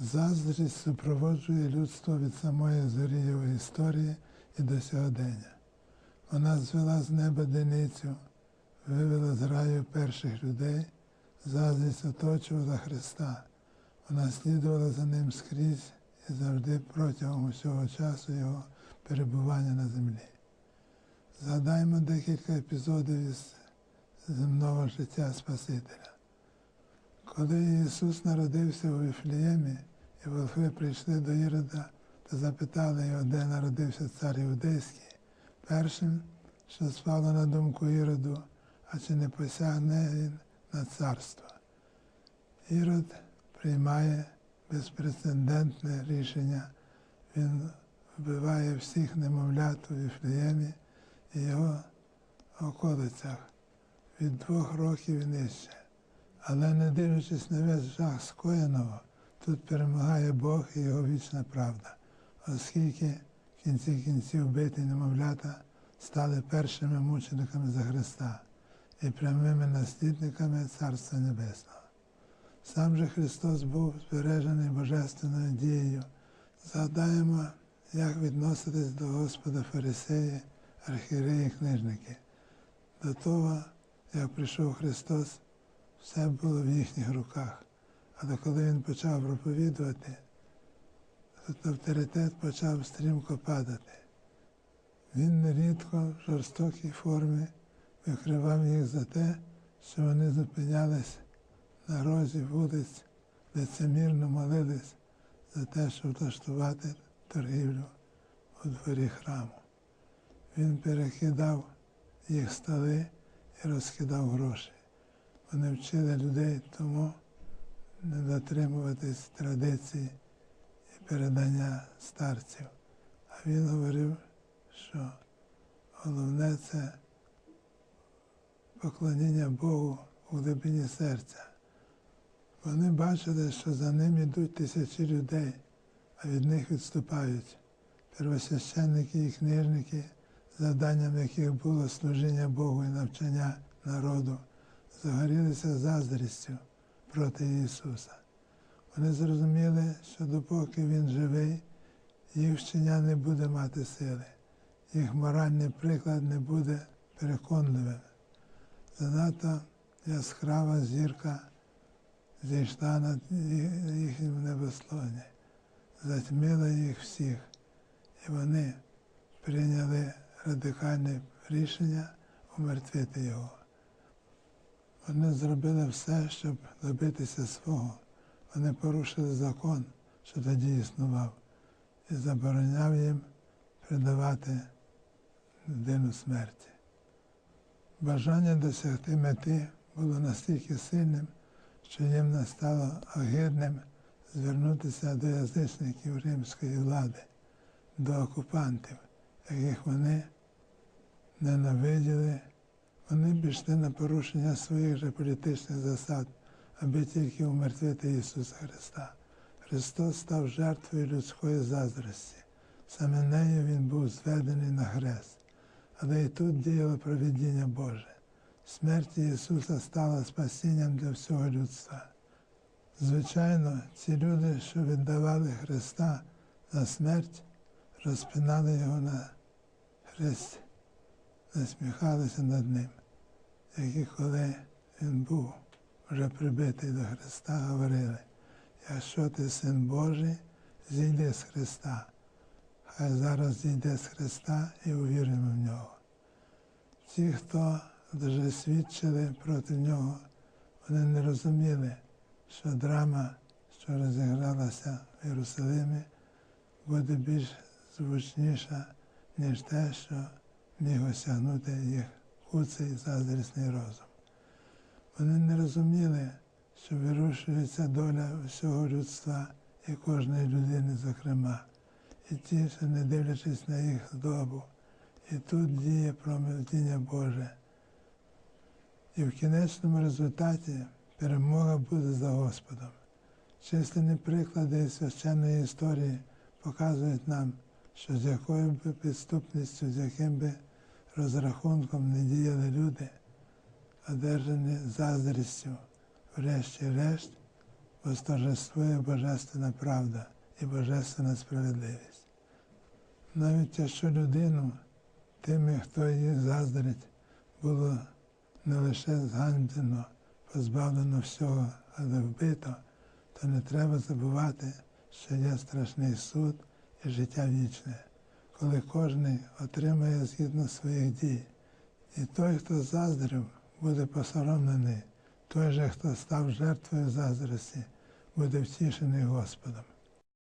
Заздрість супроводжує людство від самої зорі його історії і до сьогодення. Вона звела з неба деницю, вивела з раю перших людей, заздрість оточувала Христа. Вона слідувала за ним скрізь і завжди протягом усього часу його перебування на землі. Згадаймо декілька епізодів із земного життя Спасителя. Коли Ісус народився у Віфліємі, і волхви прийшли до Ірода та запитали його, де народився цар Іудейський, першим, що спало на думку Іроду, а чи не посягне він на царство. Ірод приймає безпрецедентне рішення, він вбиває всіх немовлят у Віфліємі і його околицях від двох років і нижче. Але не дивлячись на весь жах скоєного, тут перемагає Бог і його вічна правда, оскільки в кінці кінців биті немовлята стали першими мучениками за Христа і прямими наслідниками Царства Небесного. Сам же Христос був збережений Божественною дією. Згадаємо, як відносились до Господа фарисеї, архієреї книжники. До того, як прийшов Христос, все було в їхніх руках. Але коли він почав проповідувати, то авторитет почав стрімко падати. Він нерідко в жорстокій формі викривав їх за те, що вони зупинялись на розі вулиць, лицемірно молились за те, щоб влаштувати торгівлю у дворі храму. Він перекидав їх столи і розкидав гроші. Вони вчили людей тому дотримуватись традицій і передання старців. А він говорив, що головне це поклоніння Богу у глибині серця. Вони бачили, що за ним йдуть тисячі людей, а від них відступають первосвященники і книжники, завданням яких було служіння Богу і навчання народу, загорілися заздрістю проти Ісуса. Вони зрозуміли, що допоки Він живий, їх вчення не буде мати сили, їх моральний приклад не буде переконливим. Занадто яскрава зірка зійшла над їхнім небословні, затьмила їх всіх, і вони прийняли радикальне рішення умертвити його. Вони зробили все, щоб добитися свого. Вони порушили закон, що тоді існував, і забороняв їм придавати людину смерті. Бажання досягти мети було настільки сильним, що їм настало огидним звернутися до язичників римської влади, до окупантів, яких вони ненавиділи. Вони пішли на порушення своїх же політичних засад, аби тільки умертвити Ісуса Христа. Христос став жертвою людської заздрості. Саме нею Він був зведений на хрест. Але і тут діяло провідіння Боже. Смерть Ісуса стала спасінням для всього людства. Звичайно, ці люди, що віддавали Христа за смерть, розпинали його на хресті, насміхалися над ним, які коли він був вже прибитий до Христа, говорили, якщо ти син Божий, зійди з Христа. Хай зараз зійде з Христа і увіримо в нього. Ті, хто вже свідчили проти нього, вони не розуміли, що драма, що розігралася в Єрусалимі, буде більш звучніша, ніж те, що міг осягнути їх куций заздрісний розум. Вони не розуміли, що вирушується доля всього людства і кожної людини, зокрема, і ті, що не дивлячись на їх здобу, і тут діє промовдіння Боже. І в кінечному результаті перемога буде за Господом. Численні приклади священної історії показують нам, що з якою би підступністю, з яким би розрахунком не діяли люди, одержані заздрістю, врешті-решт, восторжествує божественна правда і божественна справедливість. Навіть якщо людину тими, хто її заздрить, було не лише зганьблено, позбавлено всього, але вбито, то не треба забувати, що є страшний суд і життя вічне, коли кожен отримає згідно своїх дій. І той, хто заздрив, буде посоромлений, той же, хто став жертвою заздрості, буде втішений Господом.